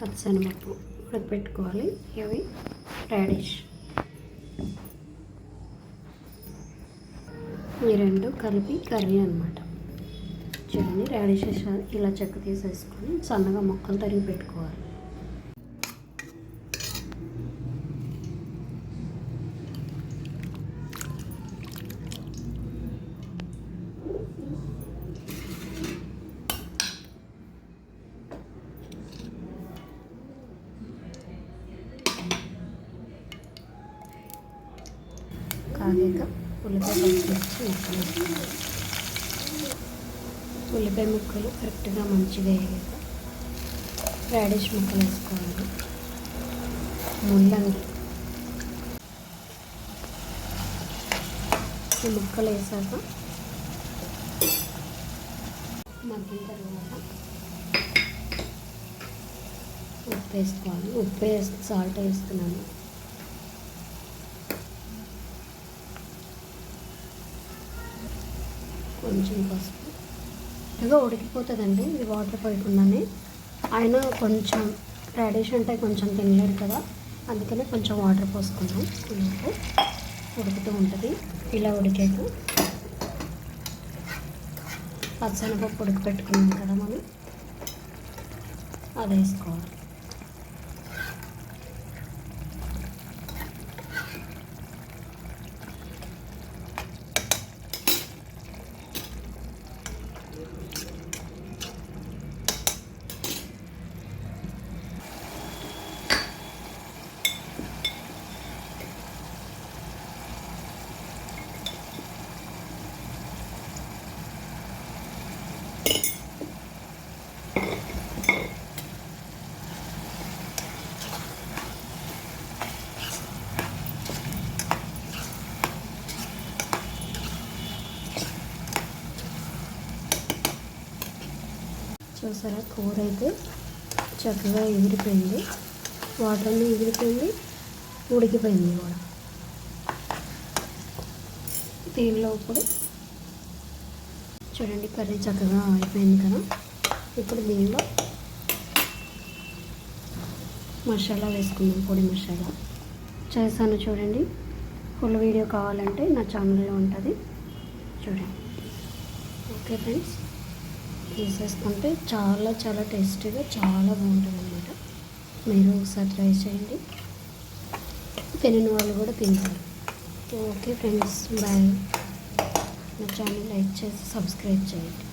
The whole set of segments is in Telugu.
పచ్చనపప్పు ఉడకపెట్టుకోవాలి. ఇవి రాడిష్ ఈ రెండు కలిపి కర్రీ అనమాట చూడండి రాడిషెస్ ఇలా చెక్క తీసేసుకొని సన్నగా మొక్కలు తరిగి పెట్టుకోవాలి. కాగాక ఉల్లిపాయ పచ్చిమిర్చి ముక్కలు వేసుకోవాలి ఉల్లిపాయ ముక్కలు కరెక్ట్గా మంచిగా వేయక రాడిష్ ముక్కలు వేసుకోవాలి. ముల్లంగి. ఈ ముక్కలు వేసాక మగ్గిన తర్వాత ఉప్పు వేసుకోవాలి. ఉప్పు వేసి సాల్ట్ వేస్తున్నాను. కొంచెం పసుపు. ఇదిగో ఉడికిపోతుందండి ఇది వాటర్ పోయకుండానే ఆయన కొంచెం రాడిష్ అంటే కొంచెం తినలేరు కదా అందుకనే కొంచెం వాటర్ పోసుకున్నాం ఉప్పు ఉడుకుతూ ఉంటుంది. ఇలా ఉడికాక పచ్చనపప్పు ఉడకపెట్టుకున్నాం కదా మనం అది వేసుకోవాలి చూసారా? కూర అయితే చక్కగా ఎగిరిపోయింది. వాటర్ అన్నీ ఎగిరిపోయింది. ఉడికిపోయింది కూడా. దీనిలో ఇప్పుడు చూడండి కర్రీ చక్కగా అయిపోయింది కదా. ఇప్పుడు దీనిలో మసాలా వేసుకుందాం పొడి మసాలా. చేశాను చూడండి. ఫుల్ వీడియో కావాలంటే నా ఛానల్లో ఉంటుంది. చూడండి. Okay friends. తీసేసుకుంటే చాలా చాలా టేస్టీగా చాలా బాగుంటుంది అనమాట మీరు ఒకసారి ట్రై చేయండి. తినిన వాళ్ళు కూడా తింటారు. Okay friends bye. నా ఛానల్ లైక్ చేసి సబ్స్క్రైబ్ చేయండి.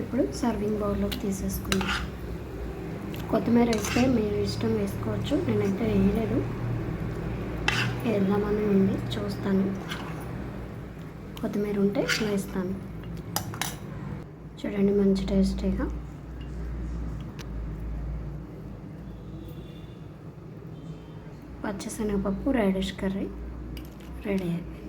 ఇప్పుడు సర్వింగ్ బౌల్లోకి తీసేసుకుందాం. కొత్తిమీర అయితే మీరు ఇష్టం వేసుకోవచ్చు. నేనైతే వేయలేదు. వేద్దామని ఉంది. చూస్తాను. కొత్తిమీర ఉంటే వేస్తాను. చూడండి మంచి టేస్టీగా. పచ్చశనగపప్పు రాడిష్ కర్రీ రెడీ అయ్యింది